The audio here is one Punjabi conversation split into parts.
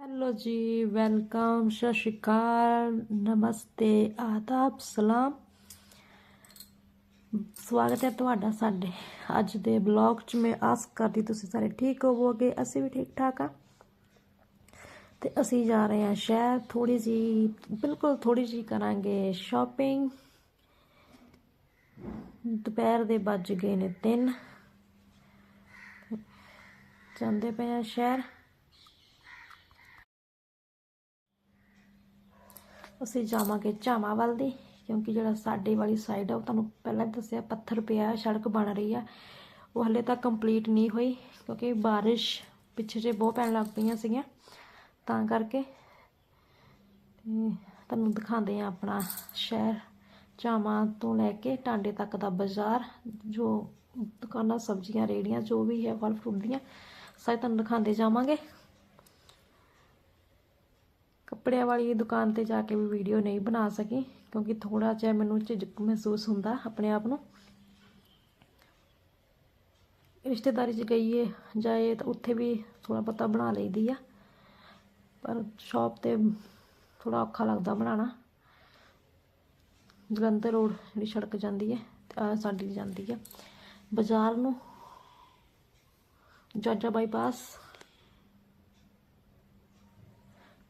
ਹੈਲੋ ਜੀ, ਵੈਲਕਮ, ਸਤਿ ਸ਼੍ਰੀ ਅਕਾਲ, ਨਮਸਤੇ, ਆਦਾਬ, ਸਲਾਮ। ਸਵਾਗਤ ਹੈ ਤੁਹਾਡਾ ਸਾਡੇ ਅੱਜ ਦੇ ਬਲੌਗ 'ਚ। ਮੈਂ ਆਸ ਕਰਦੀ ਤੁਸੀਂ ਸਾਰੇ ਠੀਕ ਹੋਵੋਗੇ, ਅਸੀਂ ਵੀ ਠੀਕ ਠਾਕ ਆ ਤੇ ਅਸੀਂ ਜਾ ਰਹੇ ਹਾਂ ਸ਼ਹਿਰ ਥੋੜੀ ਜੀ, ਬਿਲਕੁਲ ਥੋੜੀ ਜੀ ਕਰਾਂਗੇ ਸ਼ਾਪਿੰਗ ਦੁਪਹਿਰ ਦੇ ਵੱਜ ਗਏ ਨੇ 3 ਜਾਂਦੇ ਪਏ ਆ ਸ਼ਹਿਰ। ਅਸੀਂ ਜਾਵਾਂਗੇ ਝਾਮਾ ਵੱਲ ਦੀ, ਕਿਉਂਕਿ ਜਿਹੜਾ ਸਾਡੇ ਵਾਲੀ ਸਾਈਡ ਆ, ਉਹ ਤੁਹਾਨੂੰ ਪਹਿਲਾਂ ਹੀ ਦੱਸਿਆ, ਪੱਥਰ ਪਿਆ, ਸੜਕ ਬਣ ਰਹੀ ਆ। ਉਹ ਹਲੇ ਤੱਕ ਕੰਪਲੀਟ ਨਹੀਂ ਹੋਈ, ਕਿਉਂਕਿ ਬਾਰਿਸ਼ ਪਿੱਛੇ ਜੇ ਬਹੁਤ ਪੈਣ ਲੱਗ ਪਈਆਂ ਸੀਗੀਆਂ। ਤਾਂ ਕਰਕੇ ਤੁਹਾਨੂੰ ਦਿਖਾਉਂਦੇ ਆ ਆਪਣਾ ਸ਼ਹਿਰ ਝਾਮਾ ਤੋਂ ਲੈ ਕੇ ਟਾਂਡੇ ਤੱਕ ਦਾ ਬਾਜ਼ਾਰ, ਜੋ ਦੁਕਾਨਾਂ, ਸਬਜ਼ੀਆਂ ਰੇੜੀਆਂ ਜੋ ਵੀ ਹੈ ਫਲ ਫਰੂਟ ਦੀਆਂ, ਸਾਰੇ ਤੁਹਾਨੂੰ ਦਿਖਾਉਂਦੇ ਜਾਵਾਂਗੇ। ਕੱਪੜਿਆਂ ਵਾਲੀ ਦੁਕਾਨ ਤੇ ਜਾ ਕੇ ਵੀ ਵੀਡੀਓ ਨਹੀਂ ਬਣਾ ਸਕੀ, ਕਿਉਂਕਿ ਥੋੜਾ ਜਿਹਾ ਮੈਨੂੰ ਝਿਜਕ ਮਹਿਸੂਸ ਹੁੰਦਾ ਆਪਣੇ ਆਪ ਨੂੰ। ਰਿਸ਼ਤੇਦਾਰੀ 'ਚ ਗਈਏ, ਜਾਏ ਤਾਂ ਉੱਥੇ ਵੀ ਥੋੜਾ ਬਹੁਤਾ ਬਣਾ ਲਈਦੀ ਆ। ਪਰ ਸ਼ਾਪ ਤੇ ਥੋੜਾ ਔਖਾ ਲੱਗਦਾ ਬਣਾਉਣਾ। ਜਲੰਧਰ ਰੋਡ ਜਿਹੜੀ ਸੜਕ ਜਾਂਦੀ ਹੈ, ਤੇ ਆ ਸਾਡੀ ਜਾਂਦੀ ਹੈ ਬਾਜ਼ਾਰ ਨੂੰ, Jaja bypass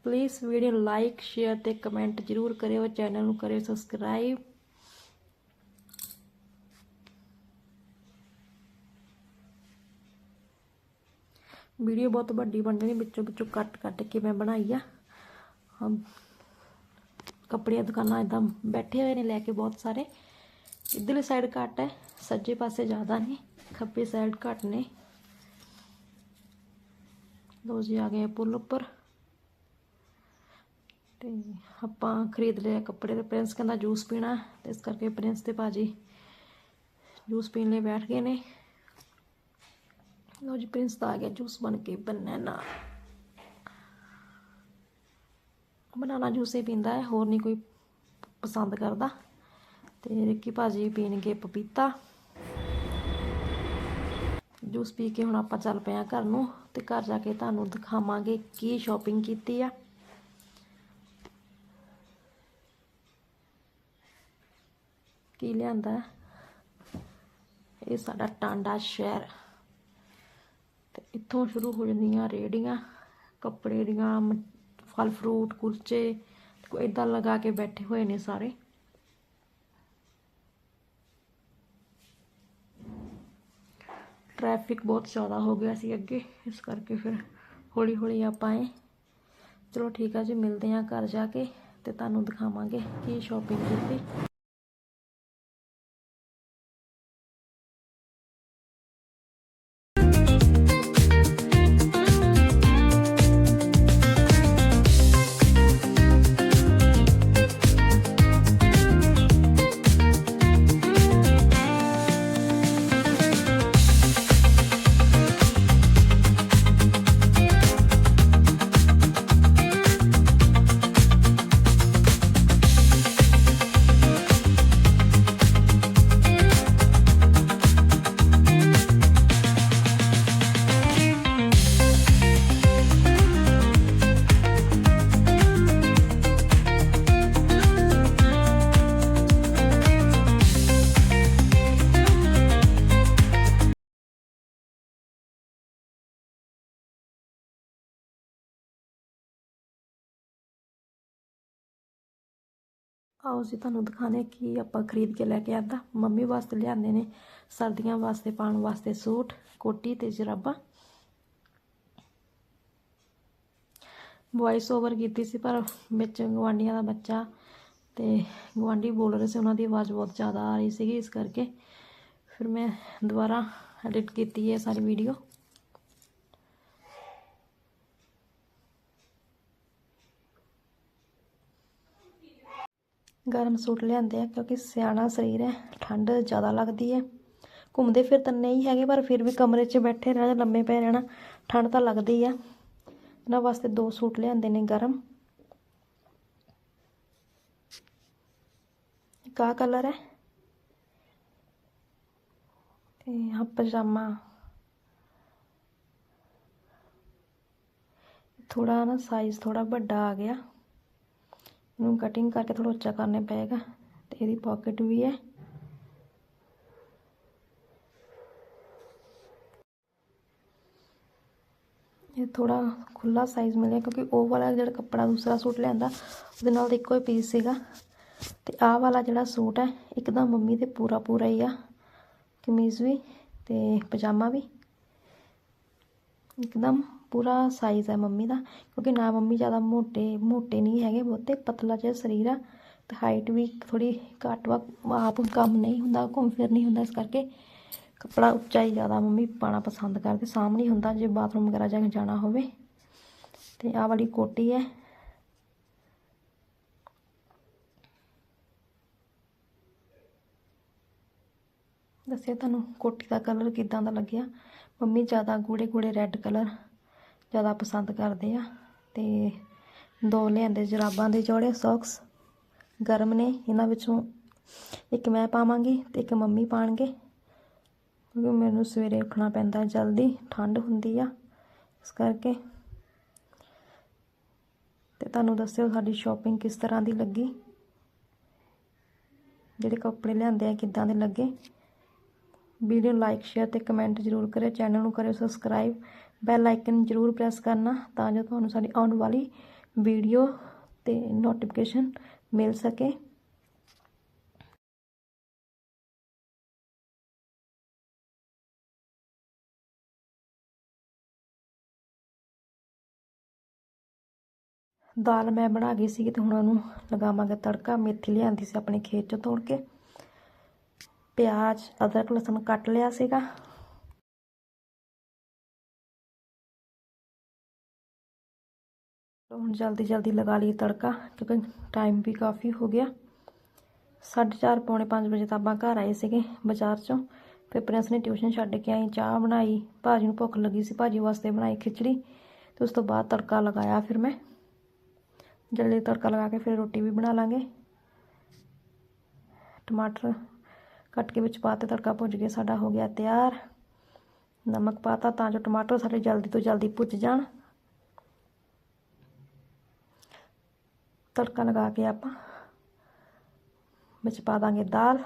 please video like share ਤੇ ਕਮੈਂਟ ਜਰੂਰ ਕਰਿਓ ਚੈਨਲ ਨੂੰ ਕਰਿਓ ਸਬਸਕ੍ਰਾਈਬ ਵੀਡੀਓ ਬਹੁਤ ਵੱਡੀ ਬਣ ਜਾਣੀ ਵਿੱਚੋਂ ਵਿੱਚੋਂ ਕੱਟ ਕੱਟ ਕੇ ਮੈਂ ਬਣਾਈ ਆ ਹਮ ਕੱਪੜਿਆਂ ਦੁਕਾਨਾਂ ਇਦਾਂ ਬੈਠੇ ਹੋਏ ਨੇ ਲੈ ਕੇ ਬਹੁਤ ਸਾਰੇ ਇੱਧਰਲੀ ਸਾਈਡ ਘੱਟ ਹੈ ਸੱਜੇ ਪਾਸੇ ਜ਼ਿਆਦਾ ਨੇ ਖੱਬੇ ਸਾਈਡ ਘੱਟ ਨੇ ਲੋ ਜੀ ਆ ਗਏ ਪੁੱਲ ਉੱਪਰ ਤੇ ਆਪਾਂ ਖਰੀਦ ਲਿਆ ਕੱਪੜੇ ਤੇ ਪ੍ਰਿੰਸ ਕਹਿੰਦਾ ਜੂਸ ਪੀਣਾ ਤੇ ਇਸ ਕਰਕੇ ਪ੍ਰਿੰਸ ਤੇ ਭਾਜੀ ਜੂਸ ਪੀਣ ਲਈ ਬੈਠ ਗਏ ਨੇ। ਲੋ ਜੀ, ਪ੍ਰਿੰਸ ਦਾ ਆ ਗਿਆ ਜੂਸ ਬਣ ਕੇ ਬਨਾਨਾ। ਬਨਾਨਾ ਜੂਸ ਹੀ ਪੀਂਦਾ ਹੈ, ਹੋਰ ਨਹੀਂ ਕੋਈ ਪਸੰਦ ਕਰਦਾ। ਤੇ ਰਿੱਕੀ ਭਾਜੀ ਪੀਣਗੇ ਪਪੀਤਾ। ਜੂਸ ਪੀ ਕੇ ਹੁਣ ਆਪਾਂ ਚੱਲ ਪਏ ਆ ਘਰ ਨੂੰ ਤੇ ਘਰ ਜਾ ਕੇ ਤੁਹਾਨੂੰ ਦਿਖਾਵਾਂਗੇ ਕੀ ਸ਼ਾਪਿੰਗ ਕੀਤੀ ਆ। ਕੀ ਲਿਆਂਦਾ ਇਹ ਸਾਡਾ ਟਾਂਡਾ ਸ਼ਹਿਰ। ਤੇ ਇੱਥੋਂ ਸ਼ੁਰੂ ਹੋ ਜਾਂਦੀਆਂ ਰੇੜੀਆਂ ਕੱਪੜੇ ਦੀਆਂ, ਮ- ਫਲ ਫਰੂਟ, ਕੁਲਚੇ, ਕੋਈ ਇਦਾਂ ਲਗਾ ਕੇ ਬੈਠੇ ਹੋਏ ਨੇ ਸਾਰੇ। ਟ੍ਰੈਫਿਕ ਬਹੁਤ ਜ਼ਿਆਦਾ ਹੋ ਗਿਆ ਸੀ ਅੱਗੇ, ਇਸ ਕਰਕੇ ਫਿਰ ਹੌਲੀ ਹੌਲੀ ਆਪਾਂ ਆਏ। ਚਲੋ ਠੀਕ ਆ ਜੀ, ਮਿਲਦੇ ਆ ਘਰ ਜਾ ਕੇ ਤੇ ਤੁਹਾਨੂੰ ਦਿਖਾਵਾਂਗੇ ਕੀ ਸ਼ਾਪਿੰਗ ਕੀਤੀ। ਆਓ ਜੀ ਤੁਹਾਨੂੰ ਦਿਖਾਣੇ ਕੀ ਆਪਾਂ ਖਰੀਦ ਕੇ ਲੈ ਕੇ ਆਂਦਾ। ਮੰਮੀ ਵਾਸਤੇ ਲਿਆਂਦੇ ਨੇ ਸਰਦੀਆਂ ਵਾਸਤੇ, ਪਾਉਣ ਵਾਸਤੇ ਸੂਟ, ਕੋਟੀ ਤੇ ਜਰਾਬਾਂ। ਵੌਇਸ ਓਵਰ ਕੀਤੀ ਸੀ, ਪਰ ਵਿੱਚ ਗਵਾਂਡੀਆਂ ਦਾ ਬੱਚਾ ਤੇ ਗਵਾਂਡੀ ਬੋਲ ਰਹੇ ਸੀ, ਉਹਨਾਂ ਦੀ ਆਵਾਜ਼ ਬਹੁਤ ਜ਼ਿਆਦਾ ਆ ਰਹੀ ਸੀਗੀ, ਇਸ ਕਰਕੇ ਫਿਰ ਮੈਂ ਦੁਬਾਰਾ ਐਡਿਟ ਕੀਤੀ ਹੈ ਸਾਰੀ ਵੀਡੀਓ ਗਰਮ ਸੂਟ ਲਿਆਂਦੇ ਆ, ਕਿਉਂਕਿ ਸਿਆਣਾ ਸਰੀਰ ਹੈ, ਠੰਡ ਜ਼ਿਆਦਾ ਲੱਗਦੀ ਹੈ। ਘੁੰਮਦੇ ਫਿਰ ਤਾਂ ਨਹੀਂ ਹੈਗੇ, ਪਰ ਫਿਰ ਵੀ ਕਮਰੇ 'ਚ ਬੈਠੇ ਰਹਿਣਾ, ਲੰਮੇ ਪਏ ਰਹਿਣਾ, ਠੰਡ ਤਾਂ ਲੱਗਦੀ ਆ। ਇਹਨਾਂ ਵਾਸਤੇ ਦੋ ਸੂਟ ਲਿਆਂਦੇ ਨੇ ਗਰਮ। ਕਾ ਕਲਰ ਹੈ। ਤੇ ਆ ਪਜਾਮਾ। ਥੋੜਾ ਨਾ ਸਾਈਜ਼ ਥੋੜਾ ਵੱਡਾ ਆ ਗਿਆ। ਇਹਨੂੰ ਕਟਿੰਗ ਕਰਕੇ ਥੋੜਾ ਉੱਚਾ ਕਰਨੇ ਪਏਗਾ ਤੇ ਇਹਦੀ ਪਾਕਟ ਵੀ ਹੈ। ਇਹ ਥੋੜਾ ਖੁੱਲਾ ਸਾਈਜ਼ ਮਿਲਿਆ ਕਿਉਂਕਿ ਉਹ ਵਾਲਾ ਜਿਹੜਾ ਕੱਪੜਾ ਦੂਸਰਾ ਸੂਟ ਲਿਆਂਦਾ, ਉਹਦੇ ਨਾਲ ਤਾਂ ਇੱਕੋ ਹੀ ਪੀਸ ਸੀਗਾ। ਤੇ ਆਹ ਵਾਲਾ ਜਿਹੜਾ ਸੂਟ ਹੈ, ਇੱਕਦਮ ਮੰਮੀ ਤੇ ਪੂਰਾ ਪੂਰਾ ਹੀ ਆ, ਕਮੀਜ਼ ਵੀ ਤੇ ਪਜਾਮਾ ਵੀ। ਇੱਕਦਮ ਪੂਰਾ ਸਾਈਜ਼ ਹੈ ਮੰਮੀ ਦਾ, ਕਿਉਂਕਿ ਨਾ ਮੰਮੀ ਜ਼ਿਆਦਾ ਮੋਟੇ ਮੋਟੇ ਨਹੀਂ ਹੈਗੇ ਬਹੁਤੇ, ਪਤਲਾ ਜਿਹਾ ਸਰੀਰ ਆ, ਤੇ ਹਾਈਟ ਵੀ ਥੋੜੀ ਘੱਟ ਵਾ, ਆਪ ਕੰਮ ਨਹੀਂ ਹੁੰਦਾ, ਘੁੰਮ ਫਿਰ ਨਹੀਂ ਹੁੰਦਾ ਇਸ ਕਰਕੇ ਕੱਪੜਾ ਉੱਚਾ ਹੀ ਜ਼ਿਆਦਾ ਮੰਮੀ ਪਾਣਾ ਪਸੰਦ ਕਰਦੇ ਸਾਹਮਣੇ ਹੁੰਦਾ, ਜੇ ਬਾਥਰੂਮ ਵਗੈਰਾ ਜਾ ਕੇ ਜਾਣਾ ਹੋਵੇ, ਤੇ ਆਹ ਵਾਲੀ ਕੋਟੀ ਹੈ। ਦੱਸਿਆ ਤੁਹਾਨੂੰ ਕੋਟੀ ਦਾ ਕਲਰ ਕਿਦਾਂ ਦਾ ਲੱਗਿਆ? ਮੰਮੀ ਜ਼ਿਆਦਾ ਗੂੜੇ ਗੂੜੇ ਰੈੱਡ ਕਲਰ ਜ਼ਿਆਦਾ ਪਸੰਦ ਕਰਦੇ ਆ। ਤੇ ਦੋ ਲਿਆਂਦੇ ਜਰਾਬਾਂ ਦੇ ਜੋੜੇ, ਸੌਕਸ, ਗਰਮ ਨੇ। ਇਹਨਾਂ ਵਿੱਚੋਂ ਇੱਕ ਮੈਂ ਪਾਵਾਂਗੀ ਤੇ ਇੱਕ ਮੰਮੀ ਪਾਣਗੇ। ਕਿਉਂਕਿ ਮੈਨੂੰ ਸਵੇਰੇ ਉੱਠਣਾ ਪੈਂਦਾ ਜਲਦੀ, ਠੰਡ ਹੁੰਦੀ ਆ ਇਸ ਕਰਕੇ। ਤੇ ਤੁਹਾਨੂੰ ਦੱਸਿਓ ਸਾਡੀ ਸ਼ਾਪਿੰਗ ਕਿਸ ਤਰ੍ਹਾਂ ਦੀ ਲੱਗੀ? ਜਿਹੜੇ ਕੱਪੜੇ ਲਿਆਂਦੇ ਆ, ਕਿੱਦਾਂ ਦੇ ਲੱਗੇ? ਵੀਡੀਓ ਲਾਈਕ, ਸ਼ੇਅਰ ਤੇ ਕਮੈਂਟ ਜ਼ਰੂਰ ਕਰਿਓ। ਚੈਨਲ ਨੂੰ ਕਰਿਓ ਸਬਸਕ੍ਰਾਈਬ। ਬੈਲ ਆਈਕਨ ਜ਼ਰੂਰ ਪ੍ਰੈਸ ਕਰਨਾ ਤਾਂ ਜੋ ਤੁਹਾਨੂੰ ਸਾਡੀ ਆਉਣ ਵਾਲੀ ਵੀਡੀਓ ਤੇ ਨੋਟੀਫਿਕੇਸ਼ਨ ਮਿਲ ਸਕੇ। ਦਾਲ ਮੈਂ ਬਣਾ ਗਈ ਸੀ ਤੇ ਹੁਣ ਉਹਨੂੰ ਲਗਾਵਾਂਗੇ ਤੜਕਾ। ਮੇਥੀ ਲਿਆਂਦੀ ਸੀ ਆਪਣੇ ਖੇਤ ਚੋਂ ਤੋੜ ਕੇ। ਪਿਆਜ਼, ਅਦਰਕ, ਲਸਣ ਕੱਟ ਲਿਆ ਸੀਗਾ। ਹੁਣ ਜਲਦੀ ਜਲਦੀ ਲਗਾ ਲਈ ਤੜਕਾ ਕਿਉਂਕਿ ਟਾਈਮ ਵੀ ਕਾਫੀ ਹੋ ਗਿਆ ਸਾਢੇ ਚਾਰ ਪੌਣੇ 5 ਵਜੇ ਤਾਂ ਆਪਾਂ ਘਰ ਆਏ ਸੀਗੇ ਬਾਜ਼ਾਰ ਚੋਂ। ਫਿਰ ਪ੍ਰਿੰਸ ਨੇ ਟਿਊਸ਼ਨ ਛੱਡ ਕੇ ਆਈ, ਚਾਹ ਬਣਾਈ। ਭਾਜੀ ਨੂੰ ਭੁੱਖ ਲੱਗੀ ਸੀ, ਭਾਜੀ ਵਾਸਤੇ ਬਣਾਈ ਖਿਚੜੀ। ਤੇ ਉਸ ਤੋਂ ਬਾਅਦ ਤੜਕਾ ਲਗਾਇਆ ਫਿਰ ਮੈਂ। ਜਲਦੀ ਤੜਕਾ ਲਗਾ ਕੇ ਫਿਰ ਰੋਟੀ ਵੀ ਬਣਾ ਲਾਂਗੇ। ਟਮਾਟਰ ਕੱਟ ਕੇ ਵਿੱਚ ਪਾਤੇ ਤੜਕਾ ਭੁੱਜ ਗਿਆ ਸਾਡਾ ਹੋ ਗਿਆ ਤਿਆਰ। ਨਮਕ ਪਾਤਾ ਤਾਂ ਜੋ ਟਮਾਟਰ ਸਾਡੇ ਜਲਦੀ ਤੋਂ ਜਲਦੀ ਭੁੱਜ ਜਾਣ। ਤੜਕਾ ਲਗਾ ਕੇ ਆਪਾਂ ਵਿੱਚ ਪਾ ਦਾਂਗੇ ਦਾਲ।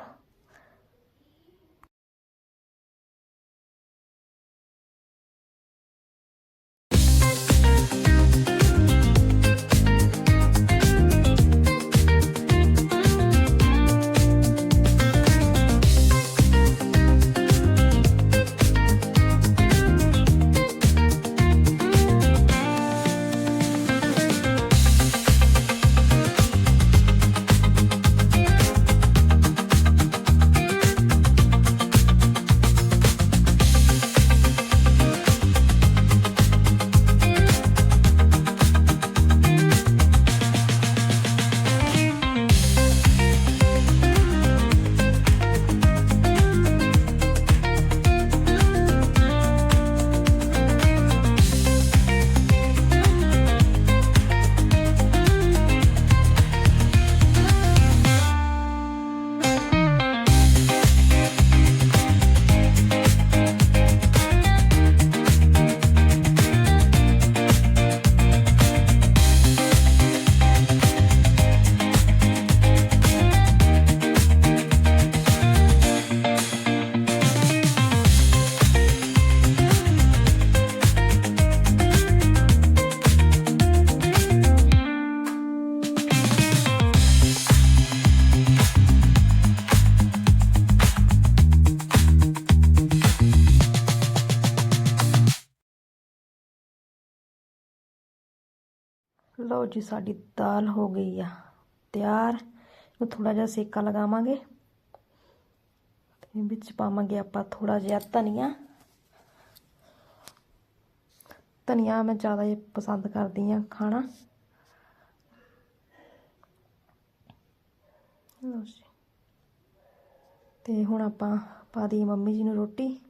ਲਓ ਜੀ, ਸਾਡੀ ਦਾਲ ਹੋ ਗਈ ਆ। ਤਿਆਰ। ਇਹ ਥੋੜਾ ਜਿਹਾ ਸੇਕਾ ਲਗਾਵਾਂਗੇ। ਤੇ ਵਿੱਚ ਪਾਵਾਂਗੇ ਆਪਾਂ ਥੋੜਾ ਜਿਹਾ ਧਨੀਆ। ਧਨੀਆ ਮੈਂ ਜ਼ਿਆਦਾ ਹੀ ਪਸੰਦ ਕਰਦੀ ਆ ਖਾਣਾ। ਲਓ ਜੀ। ਤੇ ਹੁਣ ਆਪਾਂ ਪਾ ਦੀ ਮੰਮੀ ਜੀ ਨੂੰ ਰੋਟੀ।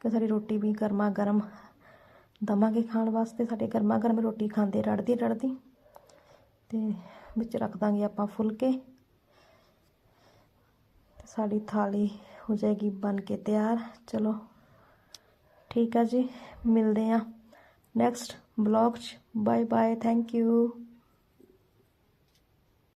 ਕਿ ਸਾਡੀ ਰੋਟੀ ਵੀ ਗਰਮਾ ਗਰਮ ਦਵਾਂਗੇ ਖਾਣ ਵਾਸਤੇ, ਸਾਡੇ ਗਰਮਾ ਗਰਮ ਰੋਟੀ ਖਾਂਦੇ, ਰੜਦੀ ਰੜਦੀ। ਤੇ ਵਿੱਚ ਰੱਖ ਦਾਂਗੇ ਆਪਾਂ ਫੁਲਕੇ। ਤੇ ਸਾਡੀ ਥਾਲੀ ਹੋ ਜਾਏਗੀ ਬਣ ਕੇ ਤਿਆਰ। ਚਲੋ, ਠੀਕ ਆ ਜੀ, ਮਿਲਦੇ ਆ ਨੈਕਸਟ ਬਲੌਗ 'ਚ। Bye bye thank you